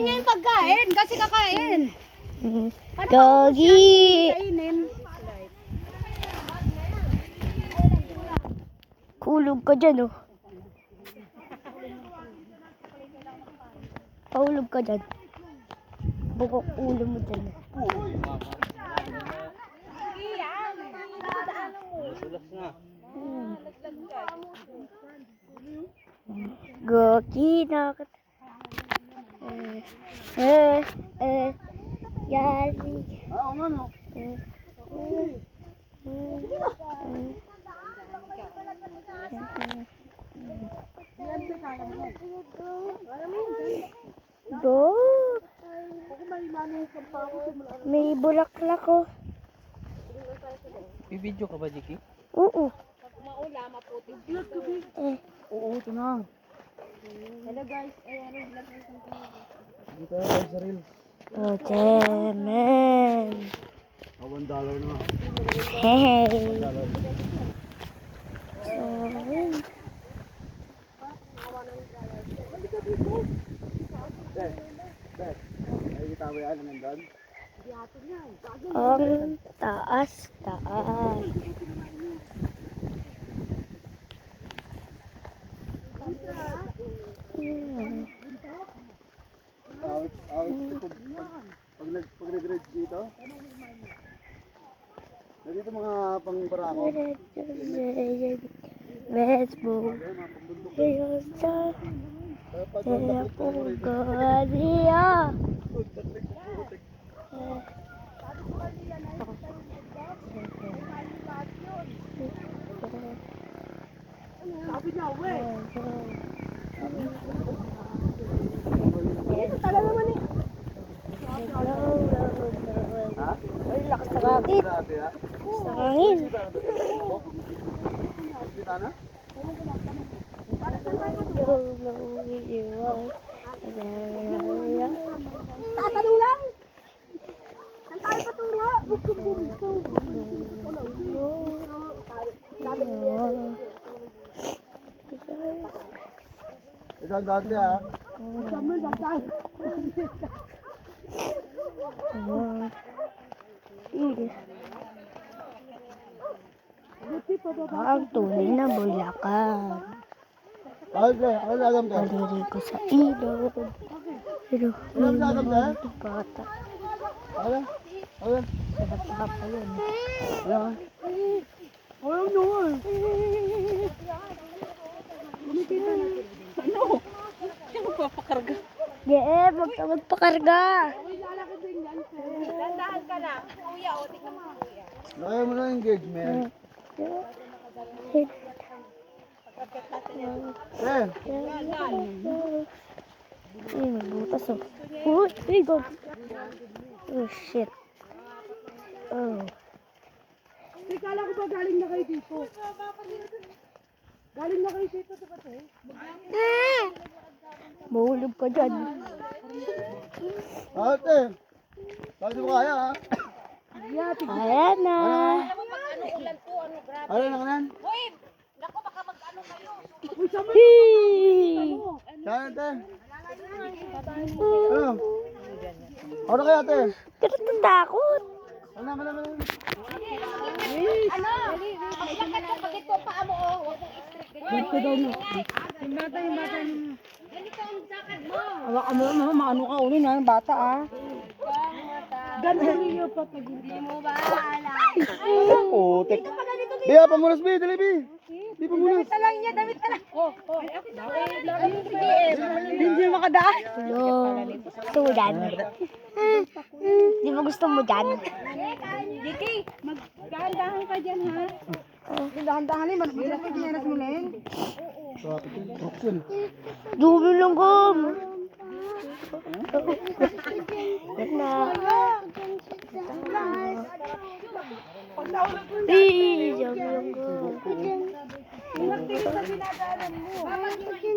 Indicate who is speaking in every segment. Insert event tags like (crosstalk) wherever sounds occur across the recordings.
Speaker 1: niya yung pagkain kasi kakain.
Speaker 2: Gogi! Kulog ka dyan, oh. Paulog ka dyan. Bukok ulo mo dyan. Gogi na Eh, eh, eh, yari.
Speaker 3: Oo nga no.
Speaker 2: Eh, eh, eh. Go. May bulaklak ko.
Speaker 3: Bibidyo ka ba, Jiki?
Speaker 2: Oo. Eh,
Speaker 3: Oo, ito na.
Speaker 1: Hello guys, eh ano vlog
Speaker 3: Dito tayo sa reels.
Speaker 2: oh, Jemen.
Speaker 3: Ah, one dollar na.
Speaker 2: Hey. So,
Speaker 3: Eh, eh. Nakikita mo yan, nandun?
Speaker 2: ang taas, taas.
Speaker 3: Pag, pag, nag, pag nag-reach dito. Mga pangbarako.
Speaker 2: Facebook. Ayun sa
Speaker 3: Kaya
Speaker 2: po galiya.
Speaker 1: Sabi niya, we.
Speaker 3: Ha?
Speaker 2: Ay, lakas ng hangin.
Speaker 3: Dati ha?
Speaker 2: Sa hangin.
Speaker 3: Kita na?
Speaker 1: Tatanong lang. Saan tayo patungo?
Speaker 3: Isang dati ha?
Speaker 2: Ang tunay na bulakan. Paliri ko sa ilog. Pero hindi naman ito bata. Sarap nga pa yun.
Speaker 1: Ayaw nyo eh. Ano? Siya magpapakarga.
Speaker 2: Yeah, wag ka magpakarga.
Speaker 1: Dandahan ka na. Kuya, o, tingnan mo kuya.
Speaker 3: Lagay mo na engagement. Eh,
Speaker 2: Ay, magbutas oh. Uy, uy, go. Oh, shit. Oh.
Speaker 1: Ay, kala ko ba galing na kayo dito? Galing na kayo dito sa kasi?
Speaker 2: Mahulog ka dyan.
Speaker 3: ate. Bakit mo kaya ha?
Speaker 2: Ayan na.
Speaker 3: Ano na kanan?
Speaker 2: Hee!
Speaker 3: Saan ate? Ano? Ano kaya ate?
Speaker 2: Pero tatakot.
Speaker 3: Ano, ano, ano?
Speaker 1: Ano? Paglakad ka, pagit po paa mo, oh. Huwag mong i-strip. Ganito daw mo. Yung bata, yung bata. Ganito ang sakad mo.
Speaker 4: Hawakan mo maano ka ulit na, bata ah.
Speaker 1: Ganito niyo pa pag hindi mo ba alam.
Speaker 3: Putik. Biya, pamunas, bi. Dali, bi. Bi, pamunas.
Speaker 1: lang niya, damit na lang. Oh, oh.
Speaker 4: Hindi makadaan.
Speaker 2: Hello. Sudan. Di ba gusto mo dyan?
Speaker 1: Diki, magdahan-dahan ka dyan, ha?
Speaker 4: Dahan-dahan eh, magbigay ko kineras mo lang.
Speaker 3: Traffic yun. Truck yun.
Speaker 2: Dulo lang gum. Yan na. Eh, sabi lang gum.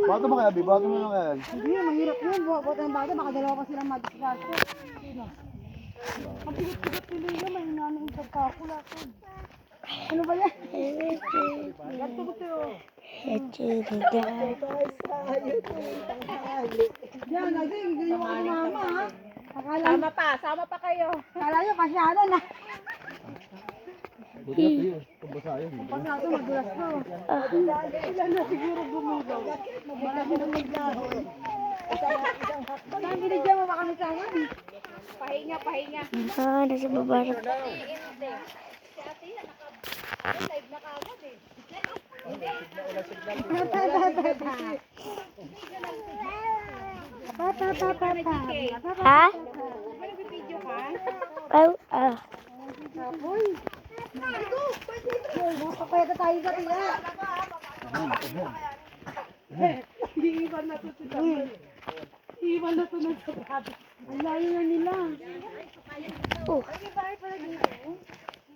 Speaker 3: Bato mo kaya, bi. Bato mo na kaya.
Speaker 4: Hindi, mahirap yun. Buhat ng bata, baka dalawa pa silang madisgrasya. Ang pilit-pilit nila yun, may nanong pagkakula ko. Ano ba yan? Ganito ko sa'yo.
Speaker 2: Echirida.
Speaker 4: Yan, naging, ganyan mo kay mama, ha? Akala,
Speaker 1: Sama pa, sama pa kayo.
Speaker 4: akala nyo, kasyanan, ha?
Speaker 3: Buti na tiyo. Pabasa yun.
Speaker 4: Pag nato, madulas ko.
Speaker 2: Ah,
Speaker 4: Ilan na siguro gumugaw. Marami nang naglaho. Pag ang binigyan mo, baka may.
Speaker 1: Pahinga, pahinga.
Speaker 2: ah, nasa baba na. Ha?
Speaker 1: Video ka?
Speaker 2: Oh, ah.
Speaker 4: Papayata tayo sa tila. Iiwan na to ng sapato. Ang layo na nila.
Speaker 2: Oh.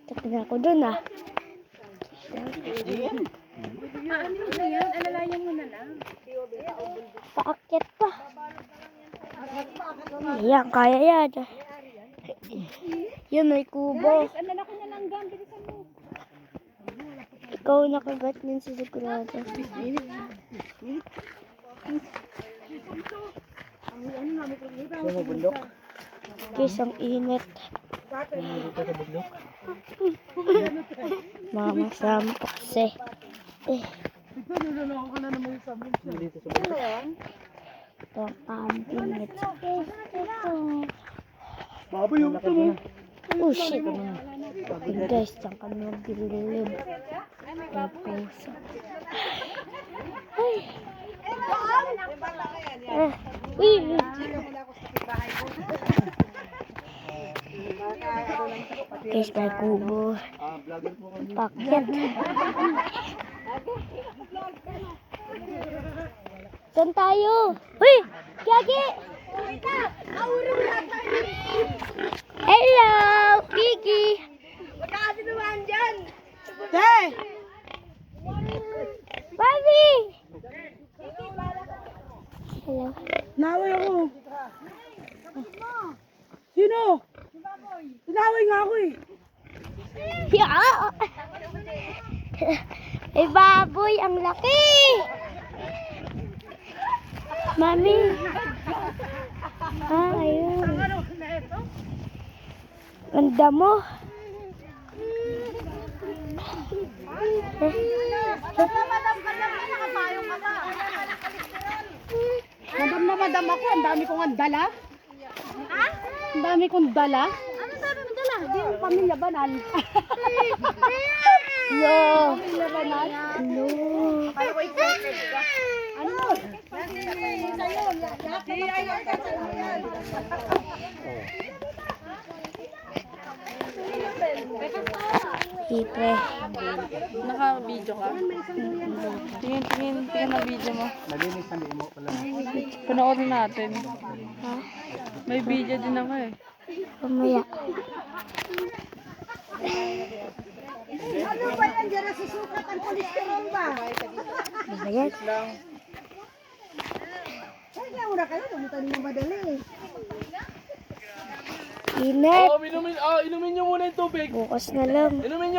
Speaker 2: Tapos na ako dun ah.
Speaker 1: Ano yan? Alalayan mo na lang.
Speaker 2: Paakyat pa. Yan, kaya yan. Yan, may kubo.
Speaker 1: Ang lalaki na lang gan. Bilisan mo.
Speaker 2: Ikaw nakagat niyan sa sigurado.
Speaker 3: Saan mo bundok?
Speaker 2: Kisang init.
Speaker 3: Dito sa bundok.
Speaker 2: Mama sampak kasi. Eh,
Speaker 3: Dito sa bundok.
Speaker 2: ito ang init.
Speaker 3: Baboy yung ito mo.
Speaker 2: Oh shit. Guys, saan kami magdilim? Ang puso. Ay. Eh, uy. Guys, may kubo.
Speaker 3: Ah, vlogger po kami.
Speaker 2: Pakyat. Saan tayo? Uy! Gagi! Hello! Piggy!
Speaker 4: Hey!
Speaker 2: Bobby! Hello.
Speaker 4: Naway ako. Sino? Naway nga ako eh.
Speaker 2: Yeah! Ay, baboy! Ang laki! Mami! Ah, ayun. Ang damo.
Speaker 4: Madam na madam ako. Ang dami kong ang dala. Ha? Ang dami kong dala.
Speaker 1: Ano sabi mo dala?
Speaker 4: Hindi yung pamilya banal. (laughs)
Speaker 2: Yo! Hello!
Speaker 4: Ano?
Speaker 2: Libre.
Speaker 5: Naka-video ka? Tingin, tingin, tingin na video mo.
Speaker 3: Nalinis na mo pala.
Speaker 5: Panoorin natin.
Speaker 2: Ha?
Speaker 5: May video din ako eh.
Speaker 2: Pamaya.
Speaker 4: Ano ba yan? Diyan nasusukat ang kolesterol ba?
Speaker 2: Ano ba yan?
Speaker 4: Kaya muna kayo. Namutan mo madali.
Speaker 2: Init.
Speaker 5: inumin, oh, inumin nyo muna yung tubig.
Speaker 2: Bukas na lang.
Speaker 5: Inumin